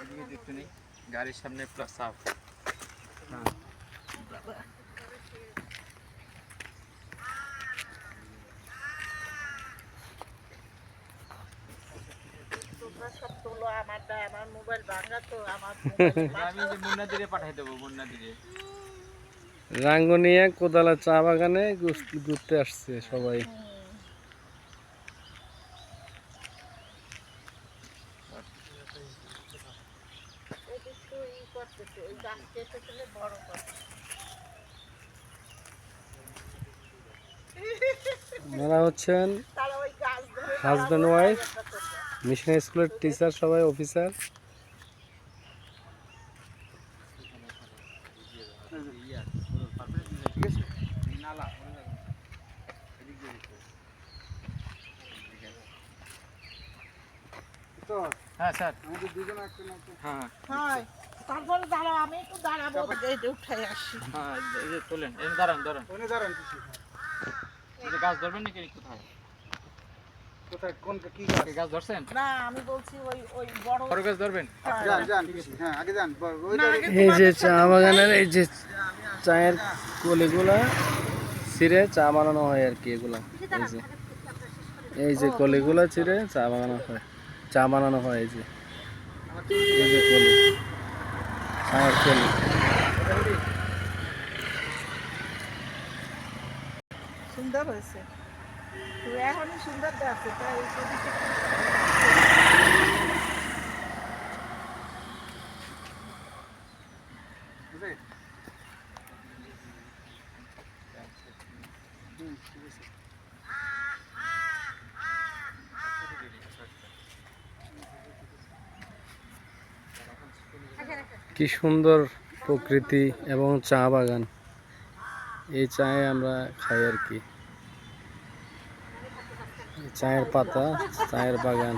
এদিকে দেখতে নেই। গাড়ির সামনে হ্যাঁ আমারটা আমার মোবাইল ভাঙা তো আমার আমি যে মুন্না দিলে পাঠাই দেবো মুন্না দিলে রাঙ্গুনিয়া কোদালা চা বাগানে ঘুর- ঘুরতে আসছে সবাই একটু ই করতেছে ওই গাছ কেটে ফেলে বড় করছে ওনারা হচ্ছেন হাজব্যান্ড ওয়াইফ মিশনারি স্কুলের টিচার সবাই অফিসার হ্যাঁ স্যার। হ্যাঁ হ্যাঁ। তারপরে দাঁড়াও আমি একটু দাঁড়াবো এই যে উঠে আসি হ্যাঁ এই যে তোলেন এই দাঁড়ান দাঁড়ান গাছ ধরবেন নাকি কোথায় এই গাছ ধরছেন না আমি বলছি ওই ওই বড় বড় গাছ ধরবেন না, আগে এই যে চা বাগানের এই যে চায়ের কলিগুলা ছিঁড়ে চা বানানো হয় আর কি এগুলা এই যে এই যে কলিগুলা ছিঁড়ে চা বানানো হয় চা বানানো হয় এই যে এই যে কলি চায়ের কলি সুন্দর হয়েছে। তুই এখনই সুন্দর দেখছে তাই এই ছবিটা কি সুন্দর প্রকৃতি এবং চা বাগান। এই চায়ে আমরা খাই আর কি। চায়ের পাতা, চায়ের বাগান।